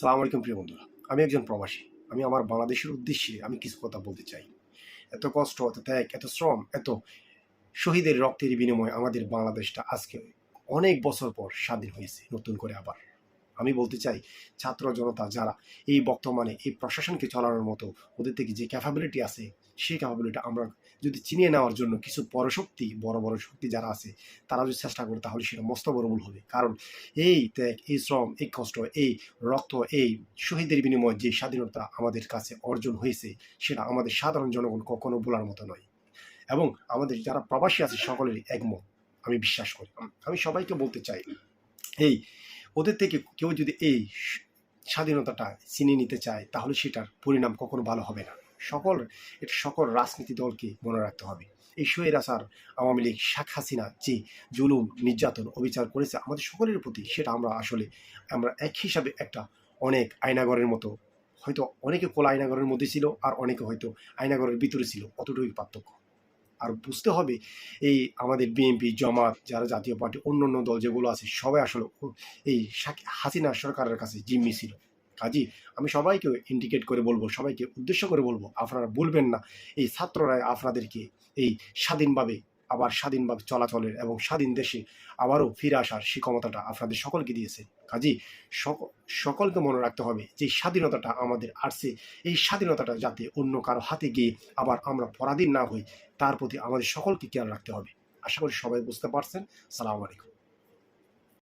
সালাম আলাইকুম প্রিয় বন্ধুরা। আমি একজন প্রবাসী। আমি আমার বাংলাদেশের উদ্দেশ্যে আমি কিছু কথা বলতে চাই। এত কষ্ট, এত ত্যাগ, এত শ্রম, এত শহীদের রক্তের বিনিময়ে আমাদের বাংলাদেশটা আজকে অনেক বছর পর স্বাধীন হয়েছে, নতুন করে আবার। আমি বলতে চাই, ছাত্র জনতা যারা এই বর্তমানে এই প্রশাসনকে চালানোর মতো ওদের থেকে যে ক্যাপাবিলিটি আছে, সেই ক্যাপাবিলিটি আমরা যদি চিনিয়ে নেওয়ার জন্য কিছু পরশক্তি, বড় বড় শক্তি যারা আছে, তারা যদি চেষ্টা করে তাহলে সেটা মস্ত বড় হবে। কারণ এই ত্যাগ, এই শ্রম, এই কষ্ট, এই রক্ত, এই শহীদের বিনিময়ে যে স্বাধীনতা আমাদের কাছে অর্জন হয়েছে, সেটা আমাদের সাধারণ জনগণ কখনো বলার মতো নয়। এবং আমাদের যারা প্রবাসী আছে, সকলেরই একমত। আমি বিশ্বাস করি। আমি সবাইকে বলতে চাই, এই ওদের থেকে কেউ যদি এই স্বাধীনতাটা চিনিয়ে নিতে চায়, তাহলে সেটার পরিণাম কখনো ভালো হবে না। সকল, এটা সকল রাজনীতি দলকে মনে রাখতে হবে। এই শহীদ আসার আওয়ামী লীগ, শেখ হাসিনা যে জুলুম, নির্যাতন, অবিচার করেছে, আমাদের সকলের প্রতি সেটা আমরা আসলে, আমরা এক হিসাবে একটা অনেক আয়নাগরের মতো, হয়তো অনেকে কোলা আয়নাগরের মধ্যে ছিল আর অনেকে হয়তো আয়নাগরের ভিতরে ছিল, অতটুকুই পার্থক্য। আর বুঝতে হবে এই আমাদের বিএনপি, জমাত, যারা জাতীয় পার্টি অন্য অন্য দল যেগুলো আছে, সবাই আসলে এই হাসিনা সরকারের কাছে জিম্মি ছিল। কাজী, আমি সবাইকে ইন্ডিকেট করে বলব, সবাইকে উদ্দেশ্য করে বলব, আপনারা বলবেন না। এই ছাত্ররা আপনাদেরকে এই স্বাধীনভাবে আবার স্বাধীনভাবে চলাচলের এবং স্বাধীন দেশে আবারও ফিরে আসার সেই ক্ষমতাটা আপনাদের সকলকে দিয়েছে। কাজী সক- সকলকে মনে রাখতে হবে যে স্বাধীনতাটা আমাদের আসছে। এই স্বাধীনতাটা যাতে অন্য কারও হাতে গিয়ে আবার আমরা পরাধীন না হই, তার প্রতি আমাদের সকলকে খেয়াল রাখতে হবে। আশা করি সবাই বুঝতে পারছেন। সালাম আলাইকুম।